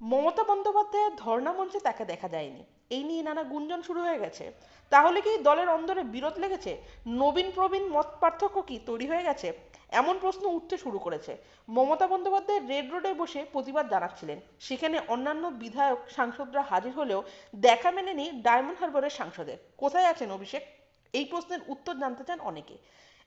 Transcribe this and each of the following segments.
মমতা বন্দ্যোপাধ্যায়ের ধর্ণা মঞ্চে তাকে দেখা যায়নি এই নিয়ে নানা গুঞ্জন শুরু হয়ে গেছে। তাহলে কি দলের অন্দরে বিরোধ লেগেছে? নবীন প্রবীণ মত পার্থক্য কি তৈরি হয়ে গেছে? এমন প্রশ্ন উঠতে শুরু করেছে। মমতা বন্দ্যোপাধ্যায় রেড রোডে বসে প্রতিবাদ জানাচ্ছিলেন। সেখানে অন্যান্য বিধায়ক, সাংসদরা হাজির হলেও দেখা মেলেনি ডায়মন্ড হারবারের সাংসদের। কোথায় আছেন অভিষেক? এই প্রশ্নের উত্তর জানতে চান অনেকে।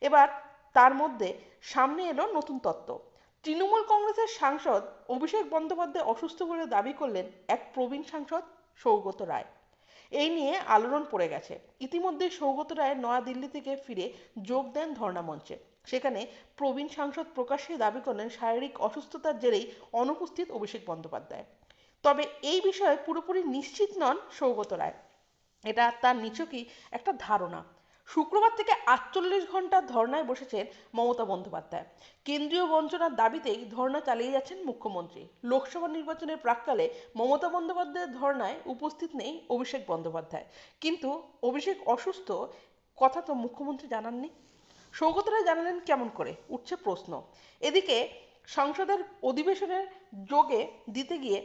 এবার তার মধ্যে সামনে এলো নতুন তত্ত্ব। তৃণমূল কংগ্রেসের সাংসদ অভিষেক বন্দ্যোপাধ্যায় অসুস্থ বলে দাবি করলেন এক প্রবীণ সাংসদ সৌগত রায়। এই নিয়ে আলোড়ন পড়ে গেছে। ইতিমধ্যে সৌগত রায় নয়াদিল্লি থেকে ফিরে যোগ দেন ধর্ণা মঞ্চে। সেখানে প্রবীণ সাংসদ প্রকাশ্যে দাবি করলেন শারীরিক অসুস্থতার জেরেই অনুপস্থিত অভিষেক বন্দ্যোপাধ্যায়। তবে এই বিষয়ে পুরোপুরি নিশ্চিত নন সৌগত রায়। এটা তার নিছকই একটা ধারণা। শুক্রবার থেকে আটচল্লিশ ঘণ্টা ধর্নায় বসেছেন মমতা বন্দ্যোপাধ্যায়। কেন্দ্রীয় বঞ্চনার দাবিতেই ধর্না চালিয়ে যাচ্ছেন মুখ্যমন্ত্রী। লোকসভা নির্বাচনের প্রাককালে মমতা বন্দ্যোপাধ্যায়ের ধর্নায় উপস্থিত নেই অভিষেক বন্দ্যোপাধ্যায়। কিন্তু অভিষেক অসুস্থ, কথা তো মুখ্যমন্ত্রী জানাননি। সৌগত রায় জানালেন কেমন করে? উঠছে প্রশ্ন। এদিকে সংসদের অধিবেশনের যোগে দিতে গিয়ে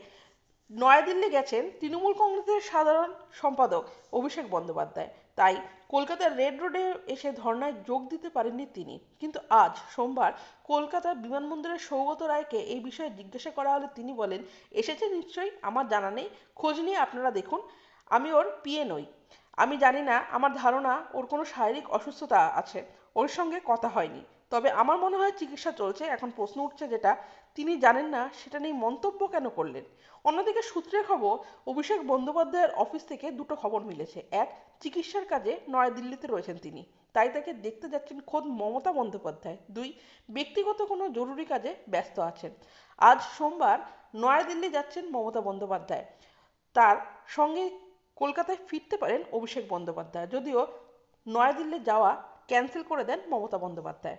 নয়াদিল্লি গেছেন তৃণমূল কংগ্রেসের সাধারণ সম্পাদক অভিষেক বন্দ্যোপাধ্যায়। তাই কলকাতার রেড রোডে এসে ধর্নায় যোগ দিতে পারেননি তিনি। কিন্তু আজ সোমবার কলকাতার বিমানবন্দরের সৌগত রায়কে এই বিষয়ে জিজ্ঞাসা করা হলে তিনি বলেন, এসেছে নিশ্চয়ই, আমার জানা নেই। খোঁজ নিয়ে আপনারা দেখুন। আমি ওর পিএ নই। আমি জানি না, আমার ধারণা, ওর কোনো শারীরিক অসুস্থতা আছে। ওর সঙ্গে কথা হয়নি। তবে আমার মনে হয় চিকিৎসা চলছে। এখন প্রশ্ন উঠছে যেটা, তিনি জানেন না সেটা নিয়ে মন্তব্য কেন করলেন? অন্যদিকে সূত্রে খবর, অভিষেক বন্দ্যোপাধ্যায়ের অফিস থেকে দুটো খবর মিলেছে। এক, চিকিৎসার কাজে নয়াদিল্লিতে রয়েছেন তিনি, তাই তাকে দেখতে যাচ্ছেন খোদ মমতা বন্দ্যোপাধ্যায়। দুই, ব্যক্তিগত কোনো জরুরি কাজে ব্যস্ত আছেন। আজ সোমবার নয়াদিল্লি যাচ্ছেন মমতা বন্দ্যোপাধ্যায়। তার সঙ্গে কলকাতায় ফিরতে পারেন অভিষেক বন্দ্যোপাধ্যায়। যদিও নয়াদিল্লি যাওয়া ক্যান্সেল করে দেন মমতা বন্দ্যোপাধ্যায়।